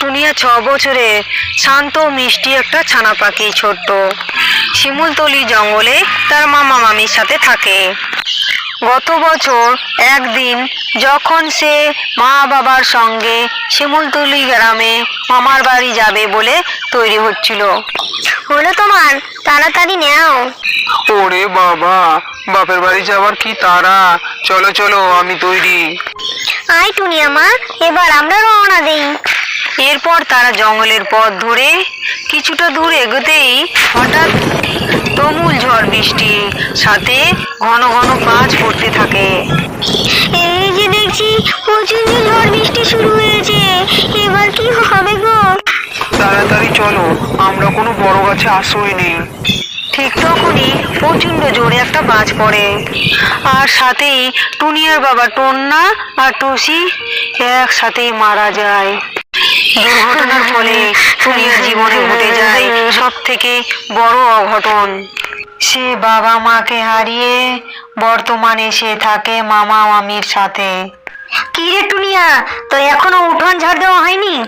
টুনিয়া ছ বছরে শান্ত মিষ্টি একটা ছানা পাখি ছোট্ট শিমুলতলি জঙ্গলে তার মামা মামির সাথে থাকে। গত বছর একদিন যখন সে মা বাবার সঙ্গে শিমুলতলি গ্রামে মামার বাড়ি যাবে বলে তৈরি হচ্ছিল। হলো তোমার তাড়াতাড়ি নেও। ওরে বাবা বাপের বাড়ি যাওয়ার কি তারা চলো চলো আমি তৈরি। আয় টুনিয়া মা এবার আমরা রওনা দেই। এরপর তারা জঙ্গলের পথ ধরে কিছুটা দূর এগোতেই হঠাৎ তুমুল ঝড় বৃষ্টি সাথে ঘন ঘন কাজ পড়তে থাকে। এই যে দেখছি প্রচুর ঝড় বৃষ্টি শুরু হয়েছে। এবার কি হবে গো? তাড়াতাড়ি চলো আমরা কোনো বড় গাছে আশ্রয় নেই। ঠিক তখনই প্রচণ্ড জোরে একটা বাজ পড়ে। আর সাথেই টুনিয়ার বাবা টন্না আর টুসি একসাথেই মারা যায়। দুর্ঘটনার ফলে টুনিয়ার জীবনে ঘটে যায় সব থেকে বড় অঘটন। সে বাবা মাকে হারিয়ে বর্তমানে সে থাকে মামা মামির সাথে। কি রে টুনিয়া, তো এখনও উঠোন ঝাড় দেওয়া হয়নি?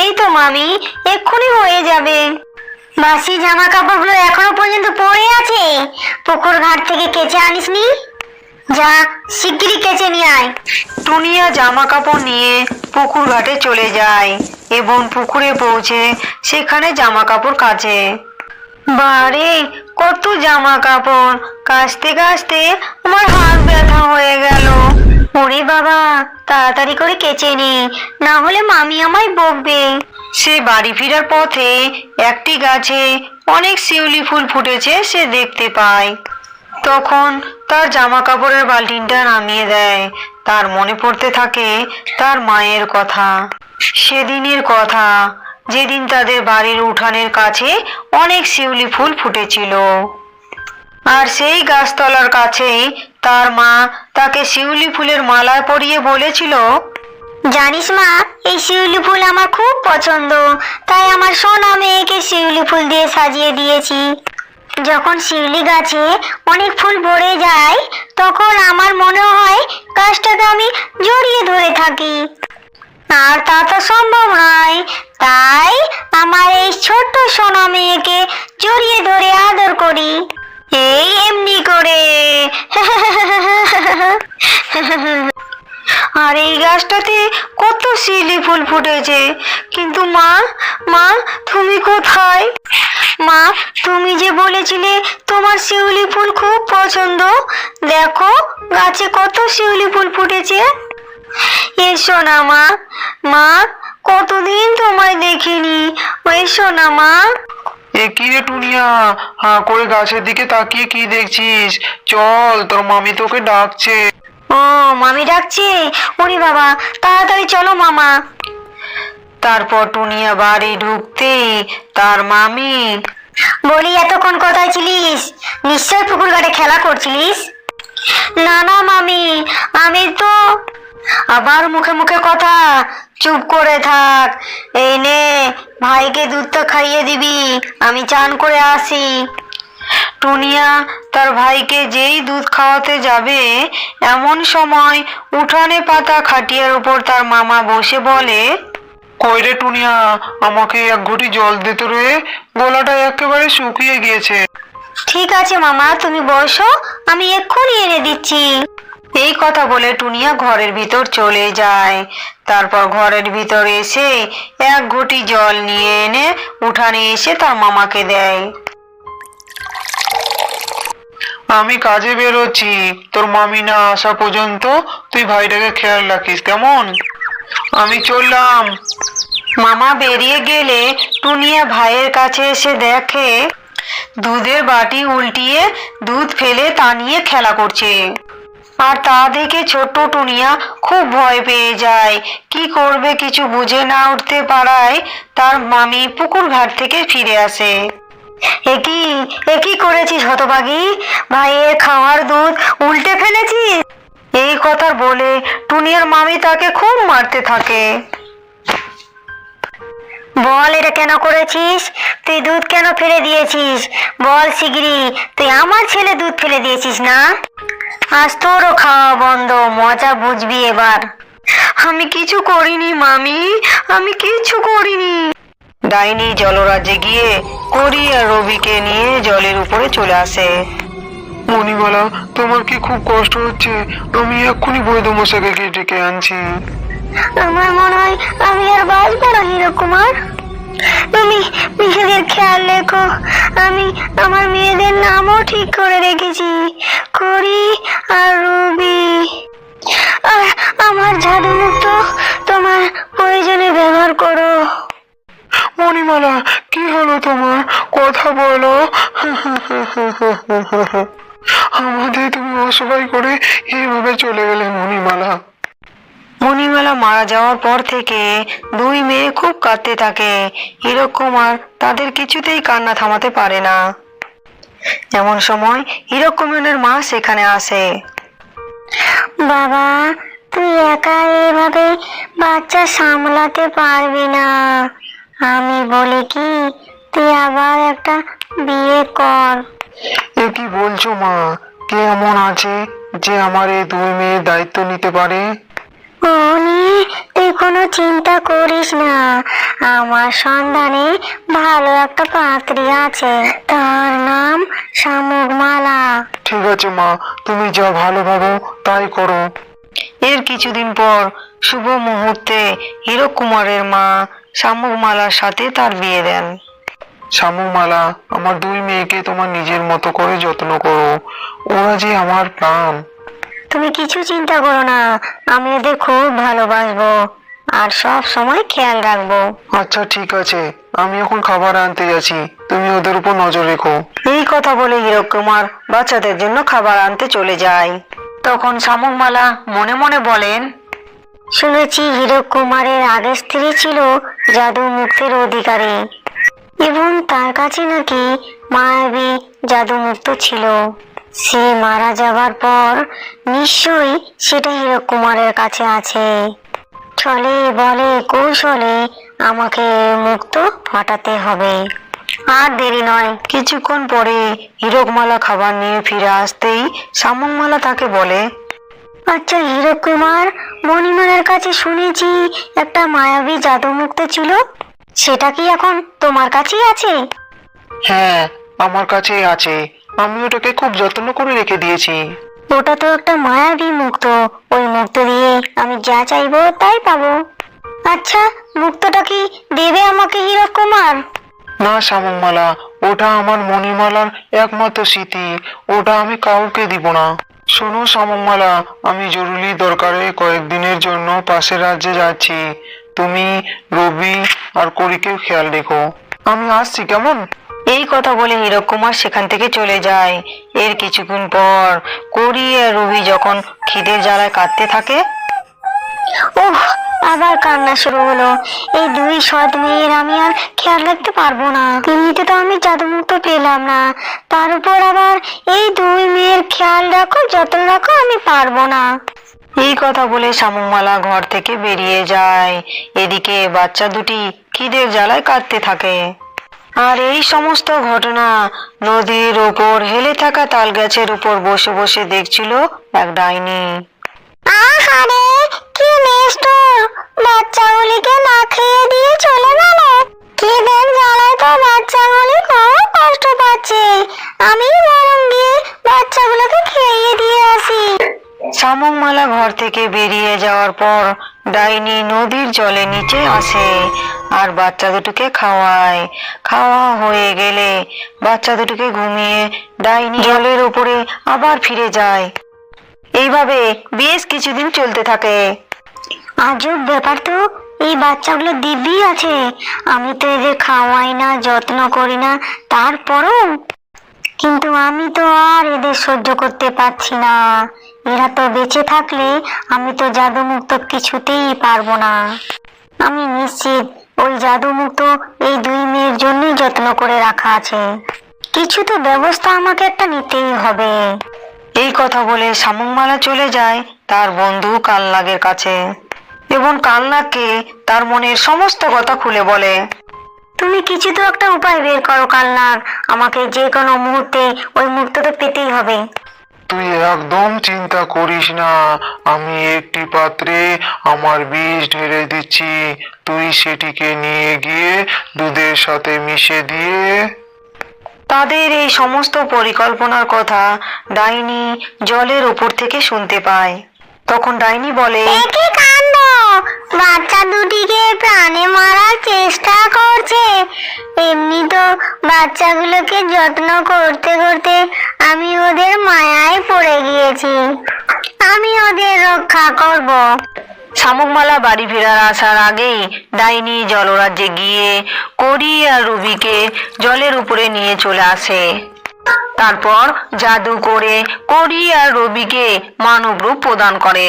এই তো মামি, এক্ষুনি হয়ে যাবে। বাসি জামা কাপড়গুলো এখনও পর্যন্ত পড়ে আছে। পুকুর ঘাট থেকে কেচে আনিসনি? যা শিগগিরই কেচে নিয়ে আয়। টুনিয়া জামা কাপড় নিয়ে পুকুর ঘাটে চলে যায় এবং পুকুরে পৌঁছে সেখানে জামা কাপড় কাচে। বারে কত জামা কাপড় কাচতে কাচতে আমার হাত ব্যথা হয়ে গেল। ওরে বাবা তাড়াতাড়ি করে কেচে নে না হলে মামি আমায় বকবে। সে বাড়ি ফেরার পথে একটি গাছে অনেক শিউলি ফুল ফুটেছে সে দেখতে পায়। তখন তার জামা কাপড়ের বালতিনটা নামিয়ে দেয়। তার মনে পড়তে থাকে তার মায়ের কথা। সেদিনের কথা, যেদিন তাদের বাড়ির উঠানের কাছে অনেক শিউলি ফুল ফুটেছিল। আর সেই গাছতলার কাছেই তার মা তাকে শিউলি ফুলের মালা পরিয়ে বলেছিল, জানিস মা, এই শিউলি ফুল আমার খুব পছন্দ। তাই আমার সোনা মেয়েকে শিউলি ফুল দিয়ে সাজিয়ে দিয়েছি। যখন শিউলি গাছে অনেক ফুল ভরে যায়, তখন আমার মনে হয় গাছটাকে আমি জড়িয়ে ধরে থাকি। আর তা তো সম্ভব নয়। তাই আমার এই ছোট্ট সোনা মেয়েকে জড়িয়ে ধরে আদর করি। এই এমনি করে। আর এই গাছটাতে কত শিউলি ফুল ফুটেছে। কিন্তু মা মা, তুমি কোথায়? মা, তুমি যে বলেছিলে তোমার শিউলি ফুল খুব পছন্দ, দেখো গাছে কত শিউলি ফুল ফুটেছে। এসো না মা মা, কতদিন তোমায় দেখিনি। এসো না মা। এ কি রে টুনিয়া? হা করে গাছের দিকে তাকিয়ে কি দেখছিস? চল, তোর মামি তোকে ডাকছে। ও, মামি ডাকছে? ওরে বাবা, তাড়াতাড়ি চলো মামা। তারপর টুনিয়া বাড়ি ঢুকতেই তার মামি, বলি, এতক্ষণ কোথায় ছিলিস? নিশ্চয় পুকুর ঘাটে খেলা করছিলিস? না না, মামি, আমি তো আবার মুখে মুখে কথা। চুপ করে থাক। এই নে, ভাইকে দুধটা খাইয়ে দিবি। আমি চান করে আসি। টুনিয়া তার ভাইকে যেই দুধ খাওয়াতে যাবে এমন সময় উঠানে পাতা খাটিয়ার উপর তার মামা বসে বলে কই রে টুনিয়া আমাকে এক ঘটি জল দিতে রে গলাটা একেবারে শুকিয়ে গিয়েছে। ঠিক আছে মামা তুমি বসো আমি এক্ষুনি এনে দিচ্ছি। এই কথা বলে টুনিয়া ঘরের ভিতর চলে যায়। তারপর ঘরের ভিতর এসে এক ঘটি জল নিয়ে এনে উঠানে এসে তার মামাকে দেয়। আমি কাজে বেরোচ্ছি। তোর মামি না আসা পর্যন্ত তুই ভাইটাকে খেয়াল রাখিস, কেমন? আমি চললাম। মামা বেরিয়ে গেলে টুনিয়া ভাইয়ের কাছে এসে দেখে, দুধের বাটি উল্টিয়ে দুধ ফেলে তা নিয়ে খেলা করছে। আর তা দেখে ছোট্ট টুনিয়া খুব ভয় পেয়ে যায়। কি করবে কিছু বুঝে না উঠতে পারায় তার মামি পুকুর ঘাট থেকে ফিরে আসে। একই একই করেছিস হতভাগী? ভাইয়ের খাওয়ার দুধ উল্টে ফেলেছিস? এই কথা বলে টুনিয়ার মামি তাকে খুব মারতে থাকে। বল, এটা কেন করেছিস? তুই দুধ কেন ফেলে দিয়েছিস? বল শিগগিরি তুই আমার ছেলে দুধ ফেলে দিয়েছিস না? আজ তোরও খাওয়া বন্ধ, মজা বুঝবি এবার। আমি কিছু করিনি মামি, আমি কিছু করিনি। ডাইনি জলরাজ্যে গিয়ে করি আর রবিকে নিয়ে জলের উপরে চলে আসে। মণিমালা তোমার কি খুব কষ্ট হচ্ছে? আমি এক্ষুনি বৈধ মশাইকে ডেকে আনছি। আমার মনে হয় আমি আর বাঁচবো না হিরো কুমার। তুমি মেয়েদের খেয়াল রেখো। আমি আমার মেয়েদের নামও ঠিক করে রেখেছি করি আর রুবি। আর আমার জাদু বলো। আমাদের তুমি অসহায় করে এইভাবে চলে গেলে মণিমালা। মণিমেলা মারা যাওয়ার পর থেকে দুই মেয়ে খুব কাঁদতে থাকে। হীরক কুমার তাদের কিছুতেই কান্না থামাতে পারে না। এমন সময় হীরক কুমারের মা সেখানে আসে। বাবা, তুই একা এভাবে বাচ্চা সামলাতে পারবি না। আমি বলি কি তুই আবার একটা বিয়ে কর। এ কি বলছো মা? কে এমন আছে যে আমার এই দুই মেয়ের দায়িত্ব নিতে পারে? ও নিয়ে তুই কোনো চিন্তা করিস না। আমার সন্ধানে ভালো একটা পাত্রী আছে। তার নাম শামুকমালা ঠিক আছে মা তুমি যা ভালো ভাবো তাই করো। এর কিছুদিন পর শুভ মুহূর্তে হীরক কুমারের মা শামুকমালার সাথে তার বিয়ে দেন। শামুমালা আমার দুই মেয়েকে তোমার নিজের মতো করে যত্ন করো। ওরা যে আমার প্রাণ। তুমি কিছু চিন্তা করো না আমি ওদের খুব ভালোবাসবো আর সব সময় খেয়াল রাখব। আচ্ছা ঠিক আছে। আমি এখন খাবার আনতে যাচ্ছি। তুমি ওদের উপর নজর রেখো। এই কথা বলে হীরক কুমার বাচ্চাদের জন্য খাবার আনতে চলে যায়। তখন শামুকমালা মনে মনে বলেন শুনেছি হীরক কুমারের আগের স্ত্রী ছিল জাদু মুক্তির অধিকারী। এবং তার কাছে নাকি মায়াবী জাদু মুক্ত ছিল। সে মারা যাবার পর নিশ্চয়ই সেটা হীরক কুমারের কাছে আছে। চলে বলে কৌশলে আমাকে মুক্ত ফাটাতে হবে। আর দেরি নয়, কিছুক্ষণ পরে হীরকমালা খাবার নিয়ে ফিরে আসতেই শামুকমালা তাকে বলে আচ্ছা হীরক কুমার মণিমালার কাছে শুনেছি একটা মায়াবী জাদুমুক্ত ছিল। সেটা কি এখন তোমার কাছেই আছে? হ্যাঁ আমার কাছেই আছে। আমি ওটাকে খুব যত্ন করে রেখে দিয়েছি। ওটা তো একটা মায়াবী মুক্ত। ওই মুক্ত দিয়ে আমি যা চাইব তাই পাবো। আচ্ছা মুক্তটা কি দেবে আমাকে হীরক কুমার? না শ্যামমালা ওটা আমার মণিমালার একমাত্র স্মৃতি। ওটা আমি কাউকে দিব না। শোনো শ্যামমালা আমি জরুরি দরকারে কয়েকদিনের জন্য পাশের রাজ্যে যাচ্ছি। তুমি, রবি আর করিকেও খেয়াল রেখো। আমি আসছি, কেমন? এই কথা বলে হীরক কুমার সেখান থেকে চলে যায়। এর কিছুক্ষণ পর করি আর রুবি যখন খিদের জ্বালায় কাঁদতে থাকে আবার কান্না শুরু হলো। এই দুই সৎ মেয়ের আমি আর খেয়াল রাখতে পারব না। এমনিতে তো আমি জাদুমুক্ত পেলাম না। তার উপর আবার এই দুই মেয়ের খেয়াল রাখো, যত্ন রাখো, আমি পারব না। এই কথা বলে শামুকমালা ঘর থেকে বেরিয়ে যায়। এদিকে বাচ্চা দুটি খিদের জ্বালায় কাঁদতে থাকে। আর এই সমস্ত ঘটনা নদীর ওপর হেলে থাকা তাল গাছের উপর বসে বসে দেখছিল এক ডাইনি। আহারে, কি নিষ্ঠুর বাচ্চাগুলিকে না খেয়ে দিয়ে চলে গেল। খিদের জ্বালায় তো বাচ্চাগুলি খুব কষ্ট পাচ্ছে। আমি বরং গিয়ে বাচ্চাগুলোকে খেয়ে দিয়ে আসি। শামুকমালা ঘর থেকে বেরিয়ে যাওয়ার পর ডাইনি নদীর জলে নিচে আসে আর বাচ্চা দুটোকে খাওয়ায়। খাওয়া হয়ে গেলে বাচ্চা দুটোকে ঘুমিয়ে ডাইনি জলের উপরে আবার ফিরে যায়। এইভাবে বেশ কিছুদিন চলতে থাকে। আজব ব্যাপার তো, এই বাচ্চাগুলো দিব্যি আছে। আমি তো এদের খাওয়াই না, যত্ন করি না, তারপরও? কিন্তু আমি তো আর এদের সহ্য করতে পারছি না। এরা তো বেঁচে থাকলে আমি তো জাদুমুক্ত কিছুতেই পারব না। আমি নিশ্চিত ওই জাদুমুক্ত এই দুই মেয়ের জন্যই যত্ন করে রাখা আছে। কিছু তো ব্যবস্থা আমাকে একটা নিতেই হবে। এই কথা বলে শামুকমালা চলে যায় তার বন্ধু কালনাগের কাছে। এবং কালনাগকে তার মনের সমস্ত কথা খুলে বলে, তুমি কিছু তো একটা উপায় বের করো কালনাগ। আমাকে যে কোনো মুহূর্তে ওই মুক্তটা পেতেই হবে। তুই একদম চিন্তা করিস না। আমি একটি পাত্রে আমার বীজ ঢেলে দিচ্ছি। তুই সেটিকে নিয়ে গিয়ে দুধের সাথে মিশে দিয়ে। তাদের এই সমস্ত পরিকল্পনার কথা ডাইনি জলের উপর থেকে শুনতে পায়। তখন ডাইনি বলে বাচ্চা দুটিকে প্রাণে মারার চেষ্টা করছে। এমনি তো বাচ্চাগুলোকে যত্ন করতে করতে আমি ওদের মায়ায় পড়ে গিয়েছি। আমি ওদের রক্ষা করব। শামুকমালা বাড়ি ফেরার আসার আগেই ডাইনি জলরাজ্যে গিয়ে করি আর রুবিকে জলের উপরে নিয়ে চলে আসে। তারপর জাদু করে করি আর রবিকে মানব রূপ প্রদান করে।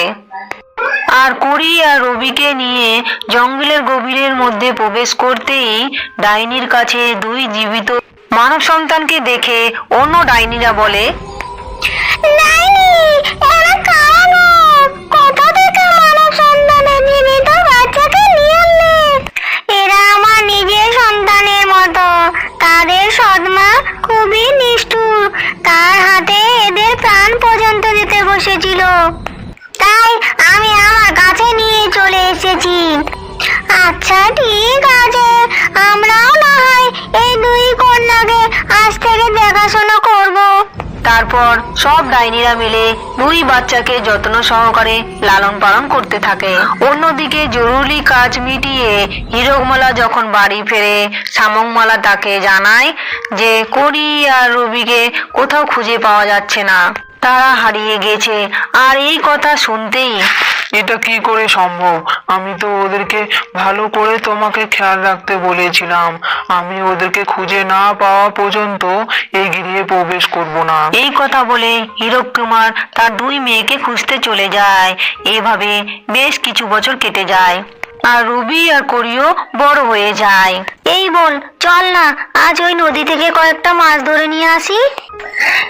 আর করি আর রবিকে নিয়ে জঙ্গলের গভীরের মধ্যে প্রবেশ করতেই ডাইনির কাছে দুই জীবিত মানব সন্তানকে দেখে অন্য ডাইনিরা বলে, ডাইনি, এরা কারা? সব ডাইনিরা মিলে দুই বাচ্চাকে যত্ন সহকারে লালন পালন করতে থাকে। অন্যদিকে জরুরি কাজ মিটিয়ে হিরকমালা যখন বাড়ি ফেরে শামংমালা তাকে জানায় যে করি আর রবিকে কোথাও খুঁজে পাওয়া যাচ্ছে না। তারা হারিয়ে গেছে। আর এই কথা শুনতেই এটা কি করে সম্ভব? আমি তো ওদেরকে ভালো করে তোমাকে খেয়াল রাখতে বলেছিলাম। আমি ওদেরকে খুঁজে না পাওয়া পর্যন্ত এই গৃহে প্রবেশ করব না। এই কথা বলে হীরক কুমার তার দুই মেয়েকে খুঁজতে চলে যায়। এভাবে বেশ কিছু বছর কেটে যায়। আর রুবি আর করিও বড় হয়ে যায়। এই বল চল না, আজ ওই নদী থেকে কয়েকটা মাছ ধরে নিয়ে আসি।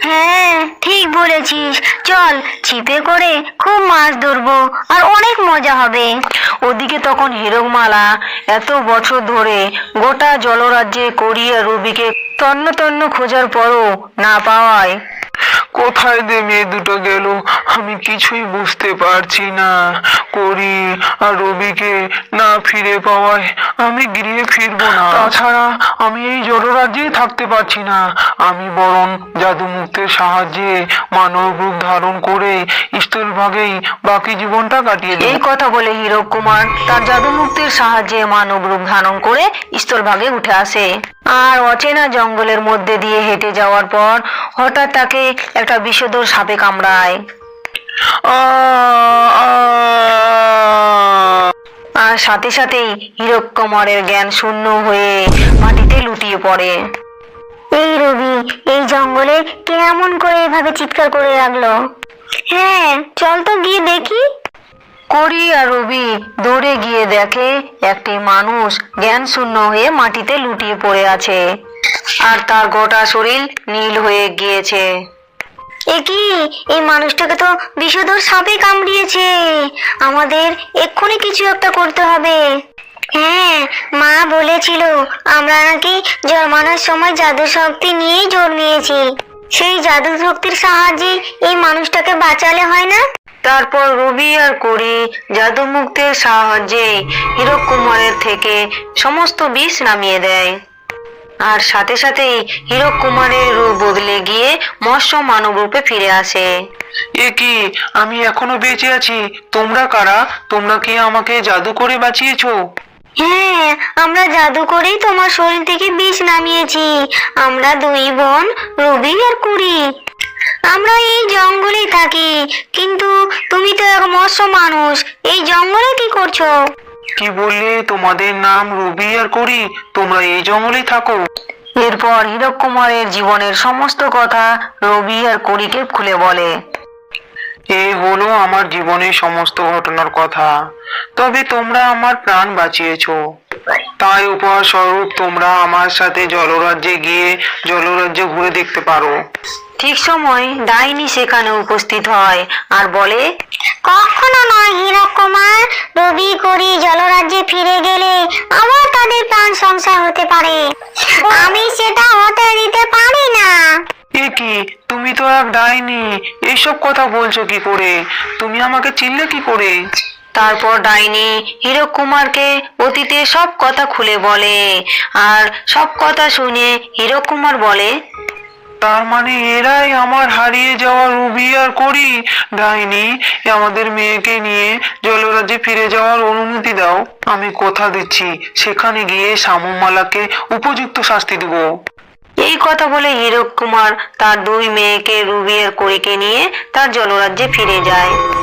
হ্যাঁ ঠিক বলেছিস। চল, ছিপে করে খুব মাছ ধরবো আর অনেক মজা হবে। ওদিকে তখন হীরকমালা এত বছর ধরে গোটা জলরাজ্যে করি আর রুবিকে তন্ন তন্ন খোঁজার পরও না পাওয়ায়। কোথায় যে মেয়ে দুটো গেল, আমি কিছুই বুঝতে পারছি না। করি আর রবিকে না ফিরে পাওয়ায় আমি গৃহে ফিরবো না। তাছাড়া আমি এই জলরাজ্যেই থাকতে পারছি না। আমি বরং জাদু মুক্তের সাহায্যে মানব রূপ ধারণ করে স্থলভাগেই বাকি জীবনটা কাটিয়ে এই কথা বলে হীরক কুমার তার জাদুমুক্তির সাহায্যে মানব রূপ ধারণ করে স্থলভাগে উঠে আসে। আর অচেনা জঙ্গলের মধ্যে দিয়ে হেঁটে যাওয়ার পর হঠাৎ তাকে একটা বিষধর সাপে কামড়ায়। আহ, আহ। আর সাথে সাথেই হীরক কুমারের জ্ঞান শূন্য হয়ে মাটিতে লুটিয়ে পড়ে। এই রবি, এই জঙ্গলে কেমন করে এভাবে চিৎকার করে রাখল হ্যাঁ চল তো গিয়ে দেখি। করি আর রবি দৌড়ে গিয়ে দেখে একটি মানুষ জ্ঞান শূন্য হয়ে মাটিতে লুটিয়ে পড়ে আছে। আর তার গোটা শরীর নীল হয়ে গিয়েছে। এ কি? এই মানুষটাকে তো বিষধর সাপে কামড়িয়েছে। আমাদের এক্ষুনি কিছু একটা করতে হবে। হ্যাঁ মা বলেছিল, আমরা নাকি জন্মানোর সময় জাদু শক্তি নিয়েই জন্মিয়েছি সেই জাদু শক্তির সাহায্যে এই মানুষটাকে বাঁচালে হয় না? তারপর রবি আর করি জাদুমুক্তের সাহায্যে হীরক কুমারের থেকে সমস্ত বিষ নামিয়ে দেয়। আর সাথে সাথেই হীরক কুমারের রূপ বদলে গিয়ে মৎস্য মানব রূপে ফিরে আসে। এ কি? আমি এখনও বেঁচে আছি। তোমরা কারা? তোমরা কি আমাকে জাদু করে বাঁচিয়েছো? হ্যাঁ আমরা জাদু করেই তোমার শরীর থেকে বিষ নামিয়েছি। আমরা দুই বোন রবি আর কুড়ি। আমরা এই জঙ্গলে থাকি। কিন্তু তুমি তো এক মৎস্য মানুষ। এই জঙ্গলে কি করছ? কি বললে? তোমাদের নাম রবি আর করি? তোমরা এই জঙ্গলে থাকো। এরপর হীরক কুমারের জীবনের সমস্ত কথা রবি আর করিকে খুলে বলে। এই হলো আমার জীবনের সমস্ত ঘটনার কথা। তবে তোমরা আমার প্রাণ বাঁচিয়েছো। তাই উপহার স্বরূপ তোমরা আমার সাথে জলরাজ্যে গিয়ে জলরাজ্য ঘুরে দেখতে পারো। ঠিক সময় ডাইনি সেখানে উপস্থিত হয় আর বলে কখনো নয় হীরক কুমার রবি করি জলরাজ্যে ফিরে গেলে আবার তাদের প্রাণ সংসার হতে পারে। আমি সেটা হতে দিতে পারি না। এ কি? তুমি তো এক ডাইনি। এইসব কথা বলছো কি করে? তুমি আমাকে চিনলে কি করে? তারপর ডাইনি হীরক কুমারকে অতীতে সব কথা খুলে বলে আর সব কথা শুনে হীরক কুমার বলে তার মানে এরাই আমার হারিয়ে যাওয়া রুবি আর করি? ডাইনি আমাদের মেয়েকে নিয়ে জলরাজ্যে ফিরে যাওয়ার অনুমতি দাও। আমি কথা দিচ্ছি সেখানে গিয়ে শ্যামমালাকে উপযুক্ত শাস্তি দেব। এই কথা বলে হীরক কুমার তার দুই মেয়েকে রুবি আর করিকে নিয়ে তার জলরাজ্যে ফিরে যায়।